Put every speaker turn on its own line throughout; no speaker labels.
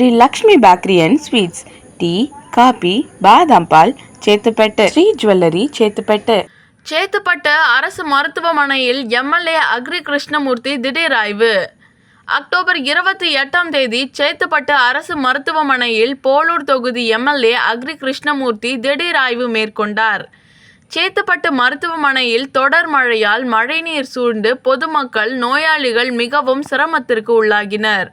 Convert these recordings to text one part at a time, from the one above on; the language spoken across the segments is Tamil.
Sri Lakshmi bakery and sweets. Tea coffee பாதாம் பால் சேத்துப்பட்டு. ஸ்ரீ ஜுவல்லரி சேத்துப்பட்டு.
சேத்துப்பட்டு அரசு மருத்துவமனையில் எம்எல்ஏ அக்ரி கிருஷ்ணமூர்த்தி திடீர் ஆய்வு. அக்டோபர் இருபத்தி எட்டாம் தேதி சேத்துப்பட்டு அரசு மருத்துவமனையில் போலூர் தொகுதி எம்எல்ஏ அக்ரி கிருஷ்ணமூர்த்தி திடீர் ஆய்வு மேற்கொண்டார். சேத்துப்பட்டு மருத்துவமனையில் தொடர் மழையால் மழைநீர் சூழ்ந்து பொதுமக்கள் நோயாளிகள் மிகவும் சிரமத்திற்கு உள்ளாகினர்.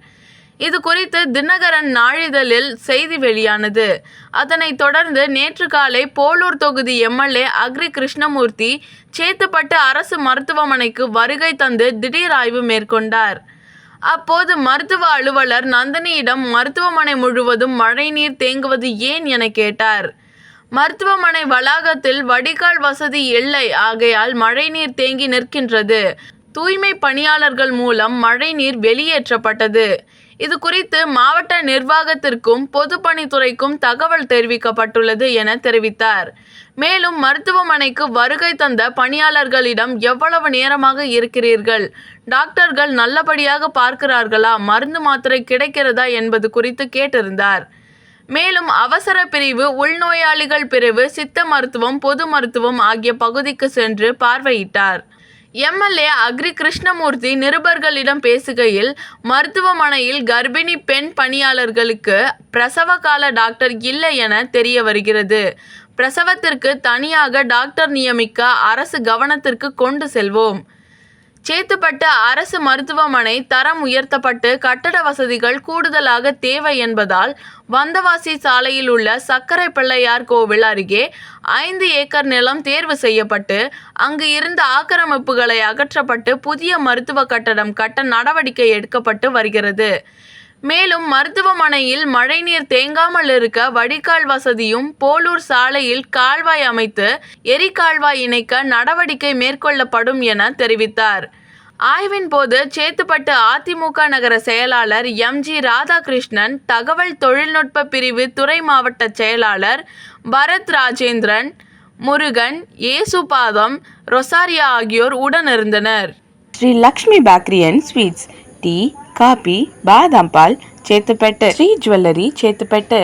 இது குறித்து தினகரன் நாளிதழில் செய்தி வெளியானது. அதனைத் தொடர்ந்து நேற்று காலை போலூர் தொகுதி எம்எல்ஏ அக்ரி கிருஷ்ணமூர்த்தி சேத்துப்பட்டு அரசு மருத்துவமனைக்கு வருகை தந்து திடீர் ஆய்வு மேற்கொண்டார். அப்போது மருத்துவ அலுவலர் நந்தினியிடம் மருத்துவமனை முழுவதும் மழைநீர் தேங்குவது ஏன்? என கேட்டார். மருத்துவமனை வளாகத்தில் வடிகால் வசதி இல்லை. ஆகையால் மழைநீர் தேங்கி நிற்கின்றது. தூய்மை பணியாளர்கள் மூலம் மழைநீர் வெளியேற்றப்பட்டது. இது குறித்து மாவட்ட நிர்வாகத்திற்கும் பொதுப்பணித்துறைக்கும் தகவல் தெரிவிக்கப்பட்டுள்ளது என தெரிவித்தார். மேலும் மருத்துவமனைக்கு வருகை தந்த பணியாளர்களிடம் எவ்வளவு நேரமாக இருக்கிறீர்கள்? டாக்டர்கள் நல்லபடியாக பார்க்கிறார்களா? மருந்து மாத்திரை கிடைக்கிறதா என்பது குறித்து கேட்டிருந்தார். மேலும் அவசர பிரிவு உள்நோயாளிகள் பிரிவு சித்த மருத்துவம் பொது மருத்துவம் ஆகிய பகுதிக்கு சென்று பார்வையிட்டார். எம்எல்ஏ அக்ரி கிருஷ்ணமூர்த்தி நிருபர்களிடம் பேசுகையில் மருத்துவமனையில் கர்ப்பிணி பெண் பணியாளர்களுக்கு பிரசவ கால டாக்டர் இல்லை என தெரிய வருகிறது. பிரசவத்திற்கு தனியாக டாக்டர் நியமிக்க அரசு கவனத்திற்கு கொண்டு செல்வோம். சேத்துப்பட்டு அரசு மருத்துவமனை தரம் உயர்த்தப்பட்டு கட்டட வசதிகள் கூடுதலாக தேவை என்பதால் வந்தவாசி சாலையில் உள்ள சக்கரை பிள்ளையார் கோவில் அருகே ஐந்து ஏக்கர் நிலம் தேர்வு செய்யப்பட்டு அங்கு இருந்த ஆக்கிரமிப்புகளை அகற்றப்பட்டு புதிய மருத்துவ கட்டடம் கட்ட நடவடிக்கை எடுக்கப்பட்டு வருகிறது. மேலும் மருத்துவமனையில் மழைநீர் தேங்காமல் இருக்க வடிகால் வசதியும் போலூர் சாலையில் கால்வாய் அமைத்து எரிகால்வாய் இணைக்க நடவடிக்கை மேற்கொள்ளப்படும் என தெரிவித்தார். ஆய்வின் போது சேத்துப்பட்டு அதிமுக நகர செயலாளர் எம்ஜி ராதாகிருஷ்ணன் தகவல் தொழில்நுட்ப பிரிவு துறை மாவட்ட செயலாளர் பரத் ராஜேந்திரன் முருகன் ஏசுபாதம் ரொசாரியா ஆகியோர் உடனிருந்தனர்.
Sri Lakshmi bakery and sweets tea coffee பாதாம் பால் சேத்துப்பட்டு ஸ்ரீ ஜுவல்லரி சேத்துப்பட்டு.